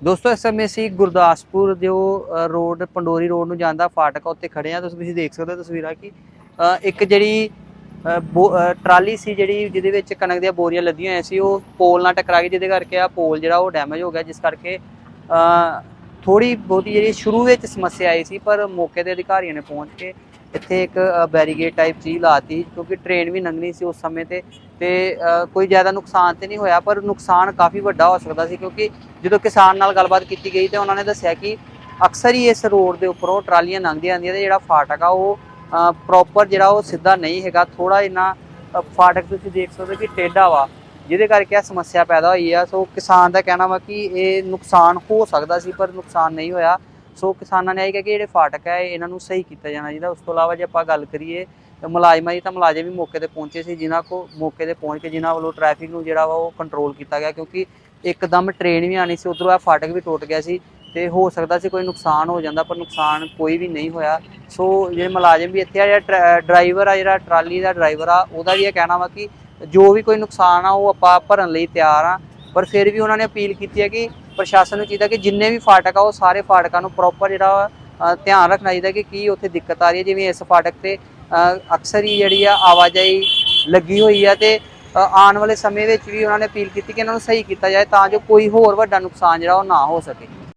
ਦੋਸਤੋ ਇਸ ਸਮੇਂ ਅਸੀਂ ਗੁਰਦਾਸਪੁਰ ਜੋ ਰੋਡ ਪੰਡੋਰੀ ਰੋਡ ਨੂੰ ਜਾਂਦਾ ਫਾਟਕ ਆ, ਉੱਤੇ ਖੜੇ ਆ ਤੁਸੀਂ ਦੇਖ ਸਕਦੇ ਹੋ ਤਸਵੀਰਾਂ ਕਿ ਇੱਕ ਜਿਹੜੀ ਬੋ- ਟਰਾਲੀ ਸੀ ਜਿਹੜੀ ਜਿਹਦੇ ਵਿੱਚ ਕਣਕ ਦੀਆਂ ਬੋਰੀਆਂ ਲੱਦੀਆਂ ਹੋਈਆਂ ਸੀ ਉਹ ਪੋਲ ਨਾਲ ਟਕਰਾ ਗਈ ਜਿਹਦੇ ਕਰਕੇ ਆ ਪੋਲ ਜਿਹੜਾ ਉਹ ਡੈਮੇਜ ਹੋ ਗਿਆ ਜਿਸ ਕਰਕੇ ਥੋੜੀ ਬਹੁਤੀ ਜਿਹੜੀ ਸ਼ੁਰੂ ਵਿੱਚ ਸਮੱਸਿਆ ਆਈ ਸੀ, ਪਰ ਮੌਕੇ ਦੇ ਅਧਿਕਾਰੀਆਂ ਨੇ ਪਹੁੰਚ ਕੇ ਇੱਥੇ ਇੱਕ ਬੈਰੀਗੇਡ ਟਾਈਪ ਚੀਜ਼ ਲਾਤੀ ਕਿਉਂਕਿ ਟ੍ਰੇਨ ਵੀ ਲੰਘਣੀ ਸੀ ਉਸ ਸਮੇਂ ਤੇ ਤੇ ਕੋਈ ਜ਼ਿਆਦਾ ਨੁਕਸਾਨ ਤੇ ਨਹੀਂ ਹੋਇਆ, ਪਰ ਨੁਕਸਾਨ ਕਾਫੀ ਵੱਡਾ ਹੋ ਸਕਦਾ ਸੀ, ਕਿਉਂਕਿ ਜਦੋਂ ਕਿਸਾਨ ਨਾਲ ਗੱਲਬਾਤ ਕੀਤੀ ਗਈ ਤੇ ਉਹਨਾਂ ਨੇ ਦੱਸਿਆ ਕਿ ਅਕਸਰ ਹੀ ਇਸ ਰੋਡ ਦੇ ਉੱਪਰੋਂ ਟਰਾਲੀਆਂ ਲੰਘਦੀਆਂ ਆਉਂਦੀਆਂ ਤੇ ਜਿਹੜਾ ਫਾਟਕ ਆ ਉਹ ਪ੍ਰੋਪਰ ਜਿਹੜਾ ਉਹ ਸਿੱਧਾ ਨਹੀਂ ਹੈਗਾ ਥੋੜਾ ਇਨਾ ਫਾਟਕ ਤੁਸੀਂ ਦੇਖ ਸਕਦੇ ਹੋ ਕਿ ਟੇਢਾ ਵਾ। ਜਿਹਦੇ ਕਰਕੇ ਆ ਸਮੱਸਿਆ ਪੈਦਾ ਹੋਈ ਆ। ਸੋ ਕਿਸਾਨ ਦਾ ਕਹਿਣਾ ਵਾ ਕਿ ਇਹ ਨੁਕਸਾਨ ਹੋ ਸਕਦਾ ਸੀ, ਪਰ ਨੁਕਸਾਨ ਨਹੀਂ ਹੋਇਆ। ਸੋ ਕਿਸਾਨਾਂ ਨੇ ਇਹ ਕਿਹਾ ਕਿ ਜਿਹੜੇ ਫਾਟਕ ਹੈ ਇਹਨਾਂ ਨੂੰ ਸਹੀ ਕੀਤਾ ਜਾਣਾ ਚਾਹੀਦਾ। ਉਸ ਤੋਂ ਇਲਾਵਾ ਜੇ ਆਪਾਂ ਗੱਲ ਕਰੀਏ, ਤਾਂ ਮੁਲਾਜ਼ਮਾਂ ਦੀ ਤਾਂ ਮੁਲਾਜ਼ਮ ਵੀ ਮੌਕੇ ਤੇ ਪਹੁੰਚੇ ਸੀ, ਜਿਨ੍ਹਾਂ ਕੋ ਮੌਕੇ ਤੇ ਪਹੁੰਚ ਕੇ ਜਿਨ੍ਹਾਂ ਵੱਲੋਂ ਟ੍ਰੈਫਿਕ ਨੂੰ ਜਿਹੜਾ ਵਾ ਉਹ ਕੰਟਰੋਲ ਕੀਤਾ ਗਿਆ, ਕਿਉਂਕਿ ਇੱਕਦਮ ਟ੍ਰੇਨ ਵੀ ਆਣੀ ਸੀ, ਉਧਰੋਂ ਆ ਫਾਟਕ ਵੀ ਟੁੱਟ ਗਿਆ ਸੀ। ਤੇ ਹੋ ਸਕਦਾ ਸੀ ਕੋਈ ਨੁਕਸਾਨ ਹੋ ਜਾਂਦਾ ਪਰ ਨੁਕਸਾਨ ਕੋਈ ਵੀ ਨਹੀਂ ਹੋਇਆ। ਸੋ ਜਿਹੜੇ ਮੁਲਾਜ਼ਮ ਵੀ ਇੱਥੇ ਆ ਜਿਹੜਾ ਡਰਾਈਵਰ ਆ ਜਿਹੜਾ ਟਰਾਲੀ ਦਾ ਡਰਾਈਵਰ ਆ ਉਹਦਾ ਵੀ ਇਹ ਕਹਿਣਾ ਵਾ ਕਿ ਜੋ ਵੀ ਕੋਈ ਨੁਕਸਾਨ ਆ ਉਹ ਆਪਾਂ ਭਰਨ ਲਈ ਤਿਆਰ ਆ। ਪਰ ਫਿਰ ਵੀ ਉਹਨਾਂ ਨੇ ਅਪੀਲ ਕੀਤੀ ਹੈ ਕਿ ਪ੍ਰਸ਼ਾਸਨ ਨੂੰ ਚਾਹੀਦਾ ਕਿ ਜਿੰਨੇ ਵੀ ਫਾਟਕ ਆ ਉਹ ਸਾਰੇ ਫਾਟਕਾਂ ਨੂੰ ਪ੍ਰੋਪਰ ਜਿਹੜਾ ਅ, ਧਿਆਨ ਰੱਖਣਾ ਚਾਹੀਦਾ ਕਿ ਕੀ ਉੱਥੇ ਦਿੱਕਤ ਆ ਰਹੀ ਹੈ। ਜਿਵੇਂ ਇਸ ਫਾਟਕ ਤੇ ਅਕਸਰ ਹੀ ਜਿਹੜੀ ਆ ਆਵਾਜਾਈ ਲੱਗੀ ਹੋਈ ਆ ਤੇ ਆਉਣ ਵਾਲੇ ਸਮੇਂ ਵਿੱਚ ਵੀ ਉਹਨਾਂ ਨੇ ਅਪੀਲ ਕੀਤੀ ਕਿ ਇਹਨਾਂ ਨੂੰ ਸਹੀ ਕੀਤਾ ਜਾਏ ਤਾਂ ਜੋ ਕੋਈ ਹੋਰ ਵੱਡਾ ਨੁਕਸਾਨ ਜਿਹੜਾ ਉਹ ਨਾ ਹੋ ਸਕੇ।